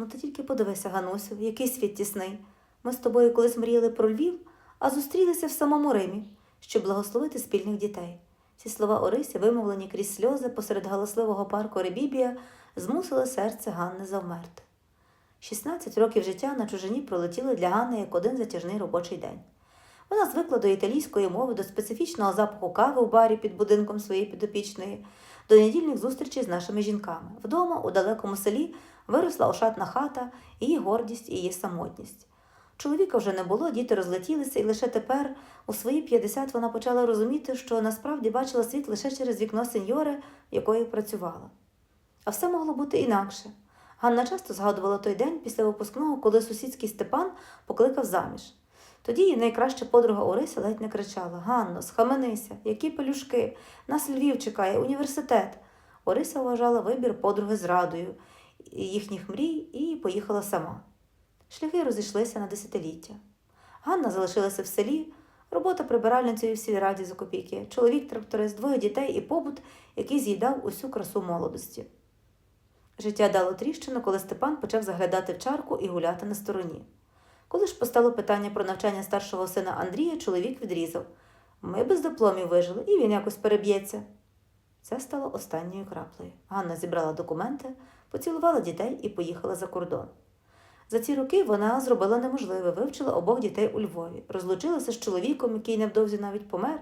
Ну ти тільки подивися, Ганусю, який світ тісний. Ми з тобою колись мріяли про Львів, а зустрілися в самому Римі, щоб благословити спільних дітей. Ці слова Орисі, вимовлені крізь сльози посеред галасливого парку Ребібія, змусили серце Ганни завмерти. 16 років життя на чужині пролетіли для Ганни як один затяжний робочий день. Вона звикла до італійської мови, до специфічного запаху кави у барі під будинком своєї підопічної, до недільних зустрічей з нашими жінками. Вдома, у далекому селі, виросла ошатна хата, її гордість і її самотність. Чоловіка вже не було, діти розлетілися, і лише тепер, у свої 50, вона почала розуміти, що насправді бачила світ лише через вікно сеньори, якої працювала. А все могло бути інакше. Ганна часто згадувала той день після випускного, коли сусідський Степан покликав заміж. Тоді її найкраща подруга Орися ледь не кричала Ганно, схаменися, які пелюшки, нас Львів чекає, університет. Орися вважала вибір подруги зрадою їхніх мрій і поїхала сама. Шляхи розійшлися на десятиліття. Ганна залишилася в селі, робота прибиральницею в сільраді за копійки, чоловік тракторист, двоє дітей і побут, який з'їдав усю красу молодості. Життя дало тріщину, коли Степан почав заглядати в чарку і гуляти на стороні. Коли ж постало питання про навчання старшого сина Андрія, чоловік відрізав ми без дипломів вижили, і він якось переб'ється. Це стало останньою краплею. Ганна зібрала документи, поцілувала дітей і поїхала за кордон. За ці роки вона зробила неможливе, вивчила обох дітей у Львові, розлучилася з чоловіком, який невдовзі навіть помер,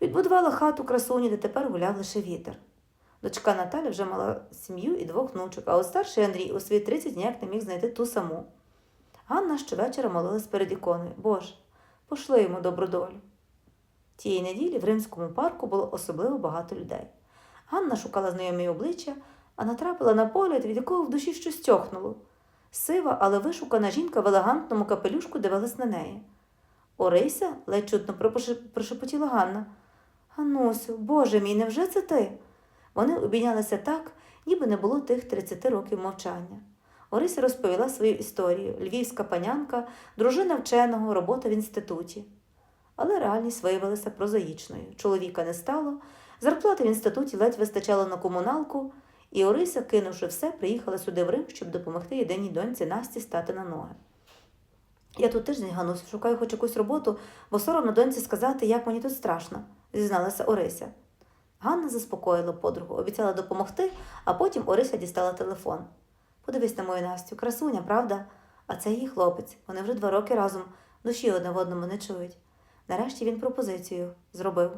відбудувала хату красуні, де тепер гуляв лише вітер. Дочка Наталя вже мала сім'ю і двох внучок, а от старший Андрій у свої 30 ніяк не міг знайти ту саму. Ганна щовечора молилась перед іконою. Боже, пошли йому добру долю. Тієї неділі в римському парку було особливо багато людей. Ганна шукала знайомі обличчя, а натрапила на погляд, від якого в душі щось тьохнуло. Сива, але вишукана жінка в елегантному капелюшку дивилась на неї. Орися, ледь чутно прошепотіла Ганна. Ганусю, Боже мій, невже це ти? Вони обійнялися так, ніби не було тих 30 років мовчання. Орися розповіла свою історію львівська панянка, дружина вченого, робота в інституті. Але реальність виявилася прозаїчною. Чоловіка не стало, зарплати в інституті ледь вистачало на комуналку, і Орися, кинувши все, приїхала сюди в Рим, щоб допомогти єдиній доньці Насті стати на ноги. Я тут тиждень ганусь, шукаю хоч якусь роботу, бо соромно доньці сказати, як мені тут страшно, зізналася Орися. Ганна заспокоїла подругу, обіцяла допомогти, а потім Орися дістала телефон. Подивись на мою Настю, красуня, правда? А це її хлопець. Вони вже два роки разом душі одне в одному не чують. Нарешті він пропозицію зробив.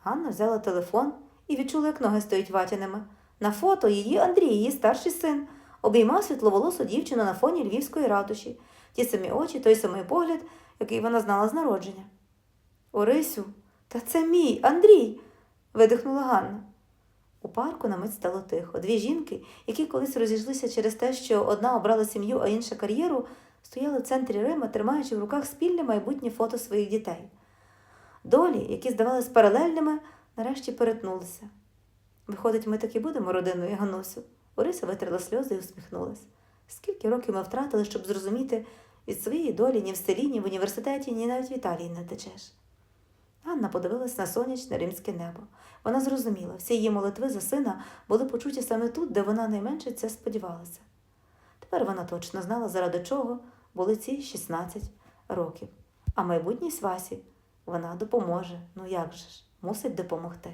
Ганна взяла телефон і відчула, як ноги стоять ватяними. На фото її Андрій, її старший син, обіймав світловолосу дівчину на фоні львівської ратуші, ті самі очі, той самий погляд, який вона знала з народження. Орисю, та це мій Андрій. видихнула Ганна. У парку на мить стало тихо. Дві жінки, які колись розійшлися через те, що одна обрала сім'ю, а інша кар'єру, стояли в центрі Рима, тримаючи в руках спільне майбутнє фото своїх дітей. Долі, які здавались паралельними, нарешті перетнулися. Виходить, ми таки будемо родиною Ганусю. Орися витерла сльози і усміхнулась. Скільки років ми втратили, щоб зрозуміти, від своєї долі ні в селі, ні в університеті, ні навіть в Італії не течеш. Ганна подивилась на сонячне римське небо. Вона зрозуміла, всі її молитви за сина були почуті саме тут, де вона найменше це сподівалася. Тепер вона точно знала, заради чого були ці 16 років. А майбутній свасі вона допоможе. Ну як же ж, мусить допомогти.